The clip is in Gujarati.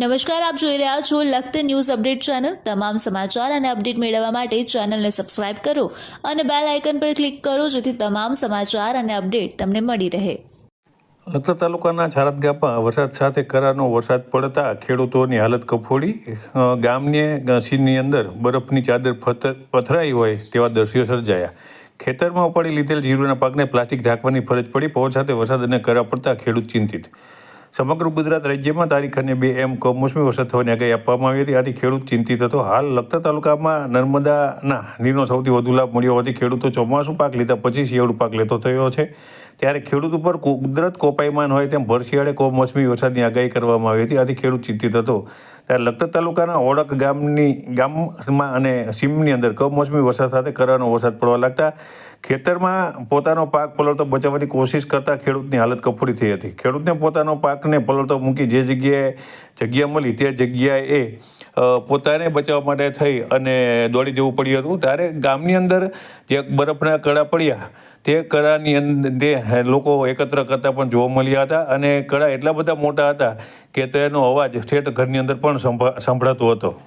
નમસ્કાર, આપ જોઈ રહ્યા છો લખત ન્યૂઝ અપડેટ ચેનલ. તમામ સમાચાર અને અપડેટ મેળવવા માટે ચેનલને સબસ્ક્રાઇબ કરો અને બેલ આઇકન પર ક્લિક કરો જેથી તમામ સમાચાર અને અપડેટ તમને મળી રહે. લખતર તાલુકાના છારદ ગામમાં વરસાદ સાથે કરાનો વરસાદ પડતા ખેડૂતોની હાલત કફોડી. ગામની સીનની અંદર બરફની ચાદર પથરાઈ હોય તેવા દ્રશ્યો સર્જાયા. ખેતરમાં ઉપાડી લીધેલ જીરુના પાકને પ્લાસ્ટિક ઢાંકવાની ફરજ પડી. પવન સાથે વરસાદ અને કરા પડતા ખેડૂત ચિંતિત. સમગ્ર ગુજરાત રાજ્યમાં તારીખ અને બે એમ કમોસમી વરસાદ થવાની આગાહી આપવામાં આવી હતી. આથી ખેડૂત ચિંતિત હતો. હાલ લખતર તાલુકામાં નર્મદાના નીરનો સૌથી વધુ લાભ મળ્યો હોવાથી ખેડૂતો ચોમાસું પાક લીધા પછી શિયાળુ પાક લેતો થયો છે. ત્યારે ખેડૂત ઉપર કુદરત કોપાયમાન હોય તેમ ભરશિયાળે કમોસમી વરસાદની આગાહી કરવામાં આવી હતી. આથી ખેડૂત ચિંતિત હતો. ત્યારે લખતર તાલુકાના ઓળખ ગામની ગામમાં અને સીમની અંદર કમોસમી વરસાદ સાથે કરાનો વરસાદ પડવા લાગતા ખેતરમાં પોતાનો પાક પલળતો બચાવવાની કોશિશ કરતા ખેડૂતની હાલત કફોડી થઈ હતી. ખેડૂતને પોતાનો પાકને પલળતો મૂકી જે જગ્યાએ જગ્યા મળી તે જગ્યાએ પોતાને બચાવવા માટે થઈ અને દોડી જવું પડ્યું હતું. ત્યારે ગામની અંદર જે બરફના કળા પડ્યા, તે કળાની અંદર લોકો એકત્ર કરતા પણ જોવા મળ્યા હતા અને કળા એટલા બધા મોટા હતા કે તેનો અવાજ ઠેઠ ઘરની અંદર પણ સંભા- સંભળાતો હતો.